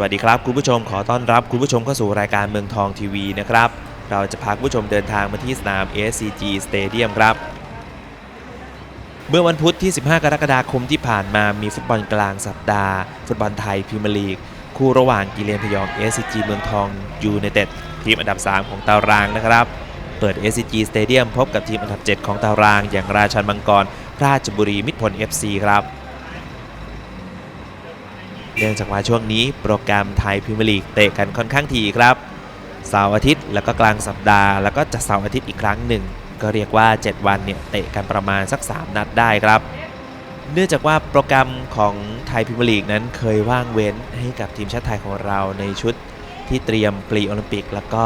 วัสดีครับคุณผู้ชมขอต้อนรับคุณผู้ชมเข้าสู่รายการเมืองทองทีวีนะครับ เราจะพาคุณผู้ชมเดินทางมาที่สนาม SCG Stadium ครับ เมื่อวันพุธที่ 15 กรกฎาคมที่ผ่านมามีฟุตบอลกลางสัปดาห์ ฟุตบอลไทยพรีเมียร์ลีก คู่ระหว่างกิเลนพยอง SCG เมืองทองยูไนเต็ดทีมอันดับ 3 ของตารางนะครับ เปิด SCG Stadium พบกับทีมอันดับ 7 ของตาราง อย่างราชันมังกร ราชบุรีมิตรผล FC ครับ เนื่องจากว่าช่วงนี้โปรแกรมไทยพรีเมียร์ลีกเตะกันค่อนข้างทีครับเสาร์อาทิตย์แล้วก็กลางสัปดาห์แล้วก็จะเสาร์อาทิตย์อีกครั้งหนึ่ง ก็เรียกว่า 7 วันเนี่ยเตะกันประมาณสัก 3 นัดได้ครับ เนื่องจากว่าโปรแกรมของไทยพรีเมียร์ลีกนั้นเคยว่างเว้นให้กับทีมชาติไทยของเราในชุดที่เตรียมปรีโอลิมปิก แล้วก็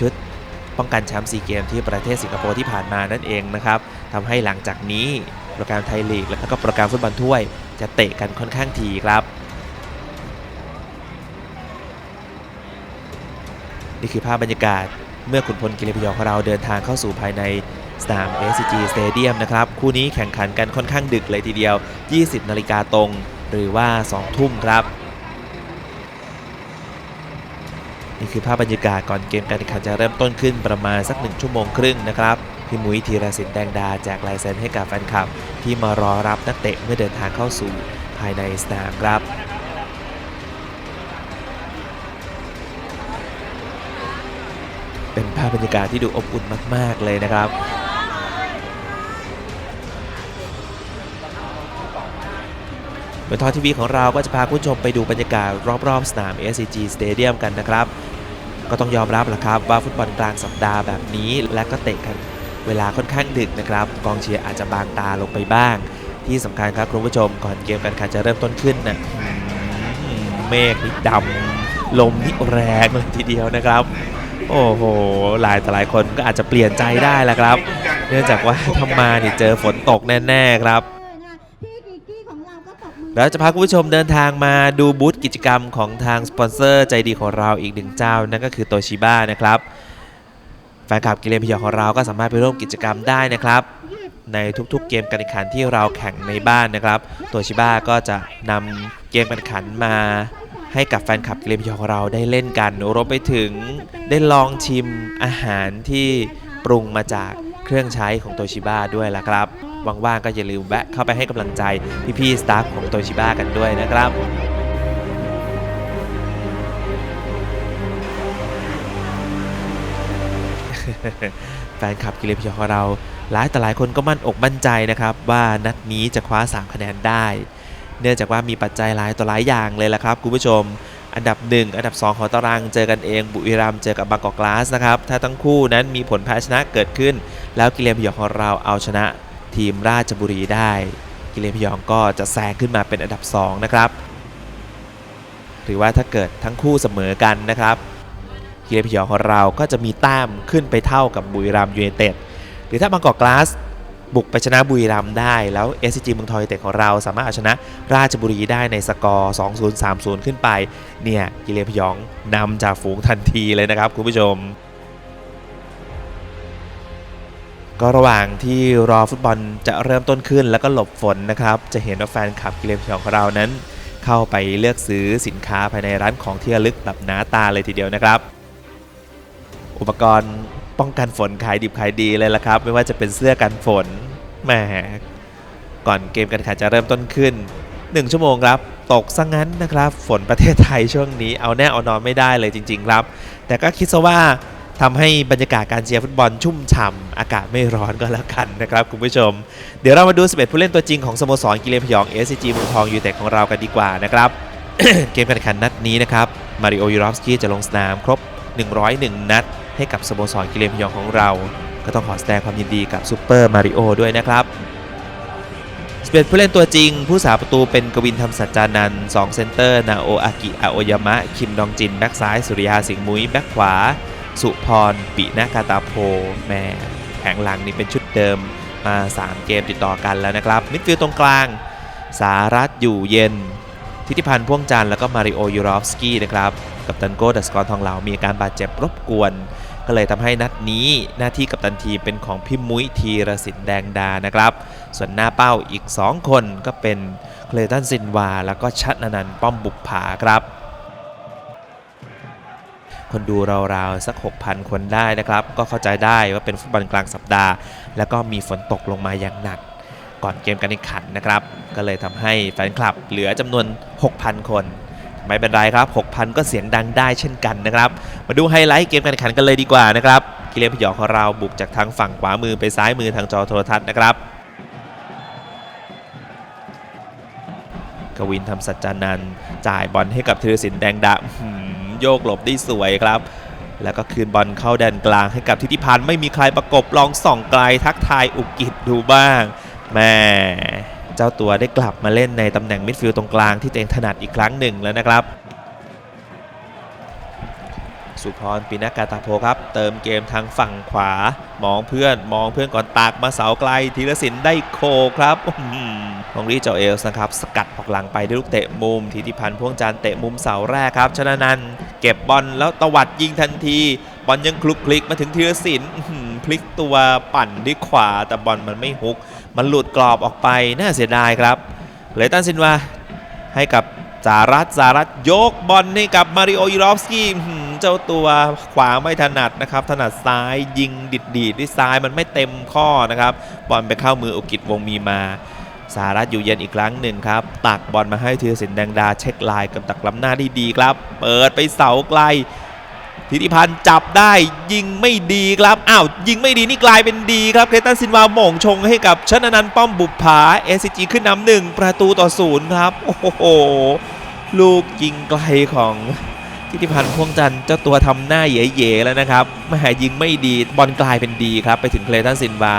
ชุดป้องกันแชมป์ซีเกมที่ประเทศสิงคโปร์ที่ผ่านมานั่นเองนะครับทำให้หลังจากนี้โปรแกรมไทยลีก แล้วก็โปรแกรมฟุตบอลถ้วย จะเตะกันค่อนข้างทีครับ นี่คือภาพบรรยากาศเมื่อขุนพลกิเลพยองของเราเดินทางเข้าสู่ภายในสนาม SCG Stadium นะครับ คู่นี้แข่งขันกันค่อนข้างดึกเลยทีเดียว 20 นาฬิกาตรง หรือว่า 2 ทุ่มครับ นี่คือภาพบรรยากาศก่อนเกมการแข่งขันจะเริ่มต้นขึ้นประมาณสัก 1 ชั่วโมงครึ่งนะครับ พี่มุ้ยธีรศิลป์แดงดาแจกลายเซ็นให้กับแฟนคลับ ที่มารอรับนักเตะเมื่อเดินทางเข้าสู่ภายในสนามครับ เป็นภาพบรรยากาศที่ดูอบอุ่นมาก ๆ เลยนะครับเมืองทองทีวีของเราก็จะพาคุณผู้ชมไปดูบรรยากาศรอบ ๆ สนาม SCG Stadium กันนะครับ ก็ต้องยอมรับแหละครับว่าฟุตบอลกลางสัปดาห์แบบนี้ และก็เตะกันเวลาค่อนข้างดึกนะครับ กองเชียร์อาจจะบางตาลงไปบ้าง ที่สำคัญครับคุณผู้ชมก่อนเกมการแข่งขันจะเริ่มต้นขึ้นนะอืมเมฆนี่ดำลมนี่แรงเลยทีเดียวนะครับ โอ้โหหลายแต่หลายคนก็อาจจะเปลี่ยนใจได้แหละครับ เนื่องจากว่าทำมานี่เจอฝนตกแน่ๆครับเราก็ตบแล้วจะพาคุณผู้ชมเดินทางมาดูบูธกิจกรรมของทางสปอนเซอร์ใจดีของเราอีกหนึ่งเจ้า นั่นก็คือโตชิบ้านะครับ แฟนคลับกิเลนพยองของเราก็สามารถไปร่วมกิจกรรมได้นะครับ ในทุกๆเกมการแข่งขันที่เราแข่งในบ้านนะครับ โตชิบ้าก็จะนำเกมการแข่งขันมา ให้กับแฟนคลับกิเลนพยองของเราได้เล่นกันรวมไปถึงได้ลองชิมอาหารที่ปรุงมาจากเครื่องใช้ของโตชิบ้าด้วยล่ะครับว่างๆก็อย่าลืมแวะเข้าไปให้กำลังใจพี่ๆสตาฟของโตชิบ้ากันด้วยนะครับแฟนคลับกิเลนพยองของเราหลายแต่หลายคนก็มั่นอกมั่นใจนะครับ ว่านัดนี้จะคว้า 3 คะแนนได้ เนื่องจากว่ามีปัจจัยหลายต่อหลายอย่างเลยละครับคุณผู้ชม อันดับ 1 อันดับ 2 ของตารางเจอกันเอง บุรีรัมเจอกับบางกอกกลาสนะครับ ถ้าทั้งคู่นั้นมีผลแพ้ชนะเกิดขึ้น แล้วกิเลนพยองของเราเอาชนะทีมราชบุรีได้ กิเลนพยองก็จะแซงขึ้นมาเป็นอันดับ 2 นะครับหรือว่าถ้าเกิดทั้งคู่เสมอกันนะครับกิเลนพยองของเราก็จะมีแต้มขึ้นไปเท่ากับบุรีรัมย์ยูไนเต็ดหรือถ้าบางกอกกลาส บุกไปชนะบุรีรัมย์ได้ แล้ว SCG เมืองทองยูไนเต็ดของเราสามารถเอาชนะราชบุรีได้ในสกอร์ 2-0 3-0 ขึ้นไป เนี่ยกิเลนพยองนำจากฝูงทันทีเลยนะครับคุณผู้ชม ก็ระหว่างที่รอฟุตบอลจะเริ่มต้นขึ้นแล้วก็หลบฝนนะครับ จะเห็นว่าแฟนคลับกิเลนพยองของเรานั้น เข้าไปเลือกซื้อสินค้าภายในร้านของที่ระลึกแบบหนาตาเลยทีเดียวนะครับ อุปกรณ์ป้องกันฝนขายดิบขายดีเลยละครับ ไม่ว่าจะเป็นเสื้อกันฝน แหมก่อนเกมการแข่งขันจะเริ่มต้นขึ้น 1 ชั่วโมงครับ ตกซะงั้นนะครับ ฝนประเทศไทยช่วงนี้เอาแน่เอานอนไม่ได้เลยจริง ๆ ครับ แต่ก็คิดซะว่าทำให้บรรยากาศการเชียร์ฟุตบอลชุ่มฉ่ำอากาศไม่ร้อนก็แล้วกันนะครับคุณผู้ชม เดี๋ยวเรามาดู 11 ผู้เล่นตัวจริงของสโมสรกิเลนพยอง SCG เมืองทองยูเต็ดของเรากันดีกว่านะครับ เกมการแข่งขันนัดนี้นะครับมาริโอยูรอฟสกี้จะลงสนามครบ 101 นัด ให้กับสโมสรกิเลนพยองของเรา ก็ต้องขอแสดงความยินดีกับซูเปอร์มาริโอด้วยนะครับ11ผู้เล่นตัวจริง ผู้สาประตูเป็นกวินธรรมสัจจานันท์2เซนเตอร์นาโออากิอาโอยามะ คิมดองจิน แบ็กซ้าย สุริยาสิงห์มุ้ย แบ็กขวา สุพร ปินากาตาโพ แม่แผงหลังนี่เป็นชุดเดิมมา 3 เกมติดต่อกันแล้วนะครับ มิดฟิลด์ตรงกลาง สารัตอยู่เย็น ทิติพันธ์พ่วงจันทร์แล้วก็มาริโอยูรอฟสกี้นะครับ กับตันโก้ดัสกรทองเหลามีอาการบาดเจ็บรบกวน ก็เลยทำให้นัดนี้หน้าที่กับตันทีมเป็นของพี่มุ้ยธีรสินแดงดานะครับ ส่วนหน้าเป้าอีก 2 คนก็เป็นเคลตันซินวา แล้วก็ชัดนันท์ป้อมบุกผาครับ คนดูราวๆสัก 6,000 คนได้นะครับ ก็เข้าใจได้ว่าเป็นฟุตบอลกลางสัปดาห์ แล้วก็มีฝนตกลงมาอย่างหนัก ก่อนเกมการแข่งขันนะครับ ก็เลยทำให้แฟนคลับเหลือจำนวน 6,000 คน ไม่เป็นไรครับ 6,000 ก็เสียงดังได้เช่นกันนะครับ มาดูไฮไลท์เกมการแข่งขันกันเลยดีกว่านะครับกิเลนพยองของเราบุกจากทางฝั่งขวามือไปซ้ายมือทางจอโทรทัศน์นะครับกวินทำสัจจานันจ่ายบอลให้กับธีรศิลป์แดงดะโยกหลบได้สวยครับ แล้วก็คืนบอลเข้าแดนกลางให้กับทิติพันธ์ไม่มีใครประกบลองส่องไกลทักทายอุกิจดูบ้างแม่ เจ้าตัวได้กลับมาเล่นในตำแหน่งมิดฟิลด์ตรงกลางที่ตัวเองถนัดอีกครั้งหนึ่งแล้วนะครับ สุพรปีนากาตาโพครับ เติมเกมทางฝั่งขวา มองเพื่อนมองเพื่อนก่อนตากมาเสาไกลธีรศิลป์ได้โคครับอื้อหือฮองรีเจ้าเอลส์นะครับ สกัดออกหลังไปด้วยลูกเตะมุมทิติพันธ์พ่วงจานเตะมุมเสาแรกครับชนะนันเก็บบอลแล้วตวัดยิงทันทีบอลยังคลุกคลิกมาถึงธีรศิลป์พลิกตัวปั่นด้วยขวาแต่บอลมันไม่ฮุก มันหลุดกรอบออกไปน่าเสียดายครับเลยตันซินวาให้กับสารัตสารัตยกบอลให้กับมาริโอยูรอฟสกี้เจ้าตัวขวาไม่ถนัดนะครับ ถนัดซ้ายยิงดิดดีดด้วยซ้ายมันไม่เต็มข้อนะครับ บอลไปเข้ามืออุกิจวงมีมาสารัตอยู่เย็นอีกครั้งหนึ่งครับ ตักบอลมาให้ธีรศิลป์แดงดาเช็คลายกับตักล้ำหน้าได้ดีครับ เปิดไปเสาไกล ธิติพันธ์จับได้ยิงไม่ดีครับอ้าวยิงไม่ดีนี่กลายเป็นดีครับเคตันซินวาหม่งชงให้กับชนะนันป้อมบุปผา SCG ขึ้นนำหนึ่งประตูต่อศูนย์ครับ โอ้โห ลูกยิงไกลของทิติพันธ์พ่วงจันทร์เจ้าตัวทำหน้าเย่ๆแล้วนะครับไม่หายิงไม่ดีบอลกลายเป็นดีครับ ไปถึงเคลตันซินวา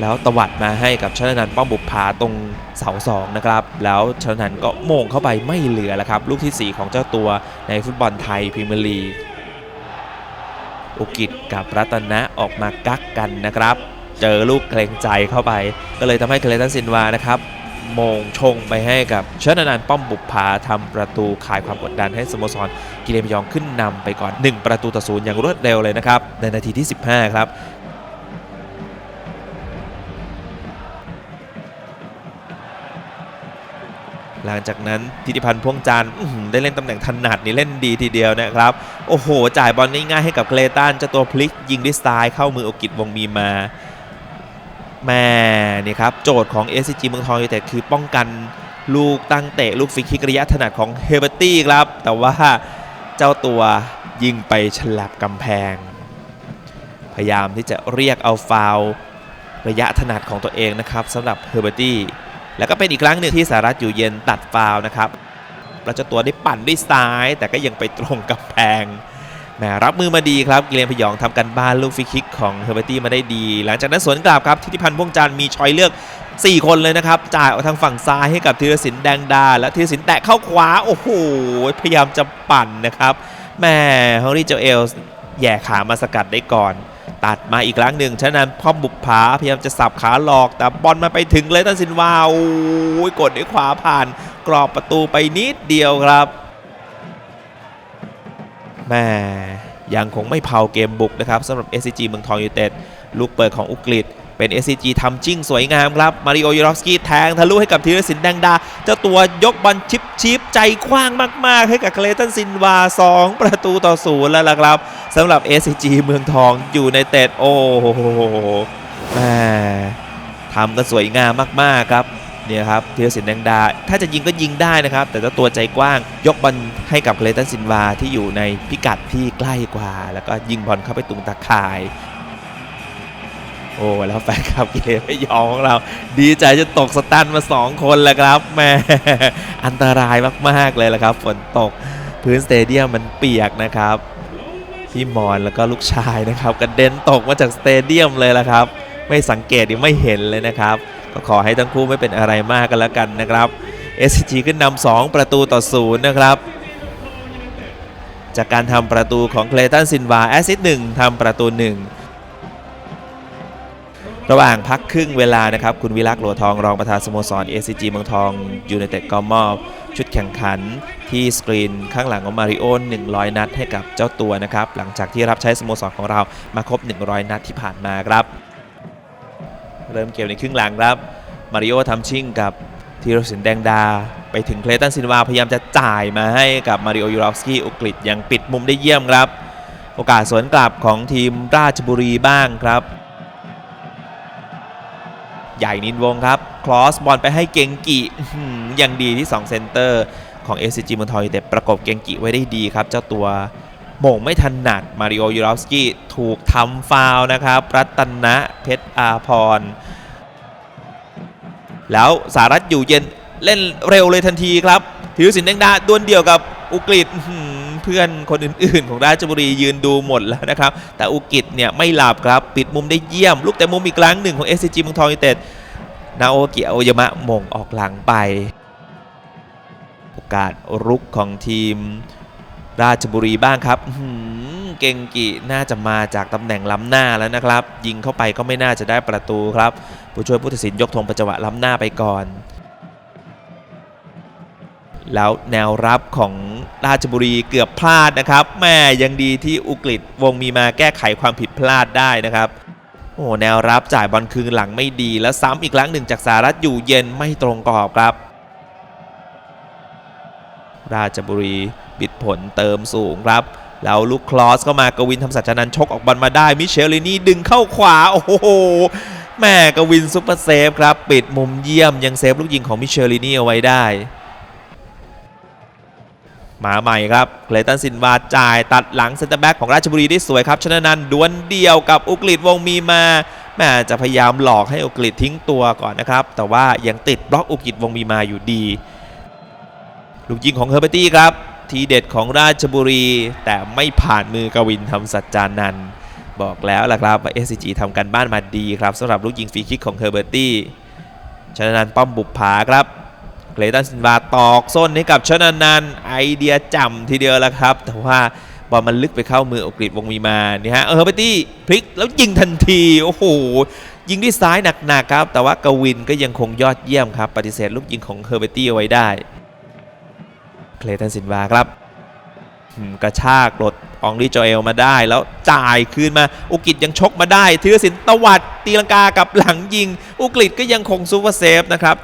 แล้วตวัดมาให้กับชนะนันป้อมบุปผาตรงเสาสองนะครับ แล้วชนะนันก็โมงเข้าไปไม่เหลือแล้วครับ ลูกที่ 4 ของเจ้าตัวในฟุตบอลไทยพรีเมียร์ลีก อุกิจกับรัตนะออกมากักกันนะครับ เจอลูกเกรงใจเข้าไป ก็เลยทำให้เคลตันซินวานะครับมงชงไปให้กับเชนนานป้อมบุปผาทำประตูคลายความกดดันให้สโมสรกิเลมยองขึ้นนำไปก่อน 1 ประตูต่อศูนย์อย่างรวดเร็วเลยนะครับ ในนาทีที่ 15 ครับ หลังจากนั้นทิติพันธ์พ่วงจันทร์ได้เล่นตำแหน่งถนัดนี่เล่นดีทีเดียวนะครับ โอ้โห จ่ายบอลง่ายๆให้กับเคลตันเจ้าตัวพลิกยิงด้วยสไตล์เข้ามือโอกิจวงมีมาแม่นี่ครับ โจทย์ของ SCG เมืองทองยูเต็ดคือป้องกันลูกตั้งเตะ ลูกฟรีคิกระยะถนัดของเฮเบอร์ตี้ครับ แต่ว่าเจ้าตัวยิงไปฉลับกำแพง พยายามที่จะเรียกเอาฟาวระยะถนัดของตัวเองนะครับสำหรับเฮเบอร์ตี้ แล้วก็เป็นอีกครั้งหนึ่งที่สารัตอยู่เย็นตัดฟาวนะครับแล้วเจ้าตัวได้ปั่นด้วยซ้าย แต่ก็ยังไปตรงกับแพงแหมรับมือมาดีครับกิเลนพยองทำกันบ้านลูกฟรีคิกของเฮอร์เบตี้มาได้ดี หลังจากนั้นสวนกลับครับทิติพันธ์พ่วงจันทร์มีชอยเลือก 4 คนเลยนะครับ จ่ายออกทางฝั่งซ้ายให้กับธีรศิลป์แดงดา และธีรศิลป์แตะเข้าขวา โอ้โห พยายามจะปั่นนะครับแหมฮอรี่เจเอลแย่ขามาสกัดได้ก่อน ตัดมาอีกครั้งหนึ่งฉะนั้นพ่อบุกผาพยายามจะสับขาหลอกแต่บอลมาไปถึงเลยตันซินวาโอ้ยกดด้วยขวาผ่านกรอบประตูไปนิดเดียวครับแม่ยังคงไม่เผาเกมบุกนะครับสำหรับ SCG เมืองทองยูเต็ดลูกเปิดของอุกฤษ เป็น SCG ทำจิ้งสวยงามครับ มาริโอยูรอฟสกี้แทงทะลุให้กับธีรศิลป์แดงดา เจ้าตัวยกบอลชิปชิปใจกว้างมาก ๆ ให้กับเคลตันซินวา 2 ประตูต่อศูนย์แล้วล่ะครับสำหรับ SCG เมืองทองอยู่ในเตดโอ้โหแม่ทำกันสวยงามมาก ๆ ครับเนี่ยครับธีรศิลป์แดงดา ถ้าจะยิงก็ยิงได้นะครับ แต่เจ้าตัวใจกว้าง ยกบอลให้กับเคลตันซินวาที่อยู่ในพิกัดที่ใกล้กว่า แล้วก็ยิงบอลเข้าไปตุงตะข่าย โอ้แล้วแฟนคลับกิเลนไม่ยอมของเรา ดีใจจะตกสตันมา 2 คนแล้วครับแม่อันตรายมากๆเลยละครับฝนตกพื้นสเตเดียมมันเปียกนะครับพี่มอนแล้วก็ลูกชายนะครับกระเด็นตกมาจากสเตเดียมเลยละครับ ไม่สังเกตยังไม่เห็นเลยนะครับ ก็ขอให้ทั้งคู่ไม่เป็นอะไรมากกันแล้วกันนะครับ SCG ขึ้นนำ2ประตูต่อศูนย์นะครับจากการทำประตูของเคลตันซินวาแอซิสหนึ่งทำประตูหนึ่ง ระหว่างพักครึ่งเวลานะครับ คุณวิลักษ์หลัวทองรองประธานสโมสร SCG เมืองทองยูไนเต็ดก็มอบ ชุดแข่งขันที่สกรีนข้างหลังของมาริโอ100 นัดให้กับเจ้าตัวนะครับ หลังจากที่รับใช้สโมสรของเรามาครบ 100 นัดที่ผ่านมาครับ เริ่มเกมในครึ่งหลังครับ มาริโอทำชิ่งกับธีรศิลปแดงดา ไปถึงเคลตันซินวาพยายามจะจ่ายมาให้กับมาริโอยูรอฟสกี้อุกฤษยังปิดมุมได้เยี่ยมครับ โอกาสสวนกลับของทีมราชบุรีบ้างครับ ใหญ่นินวงครับ คลอสบอลไปให้เกงกิยังดีที่ 2 เซนเตอร์ของ SCG เมืองทอยูไนเต็ดประกบเกงกิไว้ได้ดีครับ เจ้าตัวโมงไม่ถนัดมาริโอยูรอฟสกี้ถูกทำฟาวนะครับ รัตนะเพชรอาพร แล้วสารัตอยู่เย็นเล่นเร็วเลยทันทีครับธีรศิลป์แดงดาดวลเดียวกับอุกฤษ เพื่อนคนอื่นๆ ของราชบุรียืนดูหมดแล้วนะครับ แต่อุกฤษเนี่ยไม่หลับครับ ปิดมุมได้เยี่ยม ลูกแต่มุมอีกครั้งหนึ่งของ SCG เมืองทองยูเต็ดนาโอกิอาโอยามะมงออกหลังไป โอกาสรุกของทีมราชบุรีบ้างครับเก่งกิน่าจะมาจากตำแหน่งล้ำหน้าแล้วนะครับ ยิงเข้าไปก็ไม่น่าจะได้ประตูครับ ผู้ช่วยผู้ตัดสินยกธงประจังหวะล้ำหน้าไปก่อน แล้วแนวรับของราชบุรีเกือบพลาดนะครับแม่ยังดีที่อุกฤษวงมีมาแก้ไขความผิดพลาดได้นะครับโอ้แนวรับจ่ายบอลคืนหลังไม่ดี แล้วซ้ำอีกครั้งหนึ่งจากสารัตอยู่เย็นไม่ตรงกรอบครับ ราชบุรีบิดผลเติมสูงครับแล้วลูกคลอสเข้ามากวินทำสัจจนันชกออกบอลมาได้มิเชลลินี่ดึงเข้าขวาโอ้โหแม่กวินซุปเปอร์เซฟครับ ปิดมุมเยี่ยมยังเซฟลูกยิงของมิเชลลินี่เอาไว้ได้ มาใหม่ครับเคลตันซินวาจ่ายตัดหลังเซนเตอร์แบ็กของราชบุรีได้สวยครับชนะนันดวลเดียวกับอุกฤษวงมีมาแม่จะพยายามหลอกให้อุกฤษทิ้งตัวก่อนนะครับ แต่ว่ายังติดบล็อกอุกฤษวงมีมาอยู่ดี ลูกยิงของเฮอร์เบอร์ตี้ครับ ทีเด็ดของราชบุรี แต่ไม่ผ่านมือกวินทำสัจจานันบอกแล้วล่ะครับว่า SCG ทำกันบ้านมาดีครับสำหรับลูกยิงฟรีคิกของเฮอร์เบอร์ตี้ชนะนันป้อมบุปผาครับ เกรตันซินวาตอกส้นให้กับชนะนันไอเดียจำทีเดียวแล้วครับ แต่ว่าบอลมันลึกไปเข้ามืออกฤษวงมีมานี่ฮะเฮอร์เบตี้พลิกแล้วยิงทันทีโอ้โหยิงด้วยซ้ายหนักๆครับ แต่ว่ากวินก็ยังคงยอดเยี่ยมครับ ปฏิเสธลูกยิงของเฮอร์เบตี้เอาไว้ได้ เคลตันซินวาครับกระชากหลดอองลีโจเอลมาได้แล้วจ่ายคืนมา อุกฤษยังชกมาได้ธีรศิลป์ตวัดตีลังกากับหลังยิง อุกฤษก็ยังคงซูเปอร์เซฟนะครับ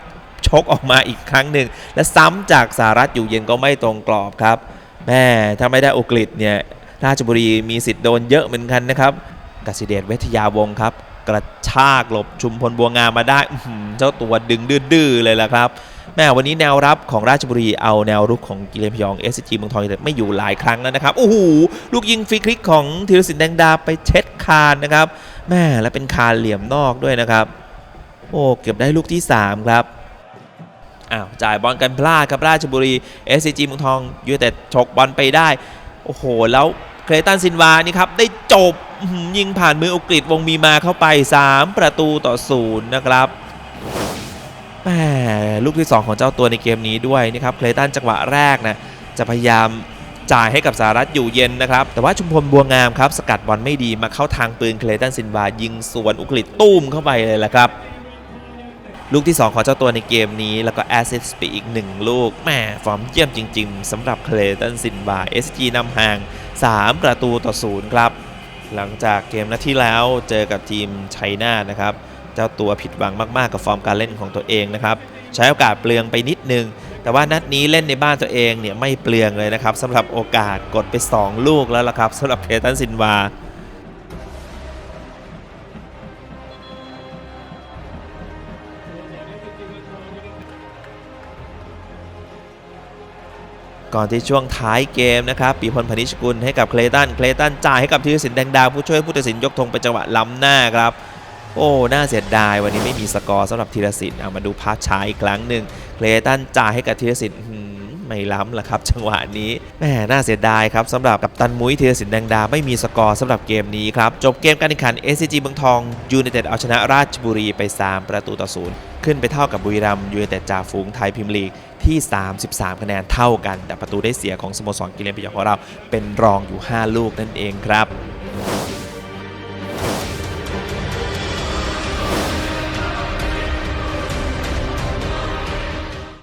ชกออกมาอีกครั้งหนึ่ง และซ้ำจากสารัฐอยู่เย็นก็ไม่ตรงกรอบครับแม่ถ้าไม่ได้อุกฤษเนี่ยราชบุรีมีสิทธิ์โดนเยอะเหมือนกันนะครับกสิเดชเวทยาวงครับ กระชากหลบชุมพลบัวงามมาได้เจ้าตัวดึงดื้อเลยล่ะครับ แม่วันนี้แนวรับของราชบุรีเอาแนวรุกของกิเลนพยอง s อ g เมืองทองยูไนเต็ดไม่อยู่หลายครั้งแล้วนะครับโอ้โหลูกยิงฟรีคลิกของธีรศิลป์แดงดาไปเช็ดคานนะครับแม่และเป็นคานเหลี่ยมนอกด้วยนะครับ โอ้เกือบได้ลูกที่ 3 ครับ อ้าวจ่ายบอลกันพลาดครับราชบุรี s อ g เมืองทองยูไนเต็ดฉกบอลไปได้ โอ้โห แล้วเคลตันซินวานี่ครับ ได้จบยิงผ่านมืออุกฤษวงมีมาเข้าไป 3 ประตูต่อศูนย์นะครับแหมลูกที่ 2 ของเจ้าตัวในเกมนี้ด้วยนะครับเคลตันจังหวะแรกนะจะพยายามจ่ายให้กับสารัฐอยู่เย็นนะครับ แต่ว่าชุมพลบัวงามครับ สกัดบอลไม่ดีมาเข้าทางปืนเคลตันซินวายิงสวนอุกฤษตุ้มเข้าไปเลยแหละครับ ลูกที่ 2 ของเจ้าตัวในเกมนี้ แล้วก็แอสซิสต์ไปอีก 1 ลูกแหมฟอร์มเยี่ยมจริง ๆสำหรับเคลตันซินวา SG นำห่าง 3 ประตูต่อศูนย์ครับ หลังจากเกมนัดที่แล้วเจอกับทีมไชัยนานะครับ เจ้าตัวผิดหวังมาก ๆ กับฟอร์มการเล่นของตัวเองนะครับ ใช้โอกาสเปลืองไปนิดนึง แต่ว่านัดนี้เล่นในบ้านตัวเองเนี่ยไม่เปลืองเลยนะครับสำหรับโอกาสกดไป 2 ลูกแล้วล่ะครับสำหรับเคลตันซินวา ก่อนที่ช่วงท้ายเกมนะครับปีพลพนิชกุลให้กับเคลตันเคลตันจ่ายให้กับธีรศินแดงดาวผู้ช่วยผู้ตัดสินยกธงเป็นจังหวะล้ำหน้าครับโอ้ น่าเสียดาย วันนี้ไม่มีสกอร์สำหรับธีรศินเอามาดูภาพช้าอีกครั้งหนึ่งเคลตันจ่ายให้กับธีรศิลป์อื้อหือ ไม่ล้ำละครับ จังหวะนี้แหมน่าเสียดายครับสำหรับกัปตันมุ้ยธีรศิลป์แดงดาไม่มีสกอร์สำหรับเกมนี้ครับ จบเกมการแข่งขัน SCG เมืองทองยูไนเต็ดเอาชนะราชบุรีไป 3 ประตูต่อศูนย์ขึ้นไปเท่ากับบุรีรัมย์ยูไนเต็ดจ่าฝูงไทยพิมลีกที่ 33 คะแนนเท่ากัน แต่ประตูได้เสียของสโมสรกิเลนพยองของเราเป็นรองอยู่ 5 ลูกนั่นเองครับ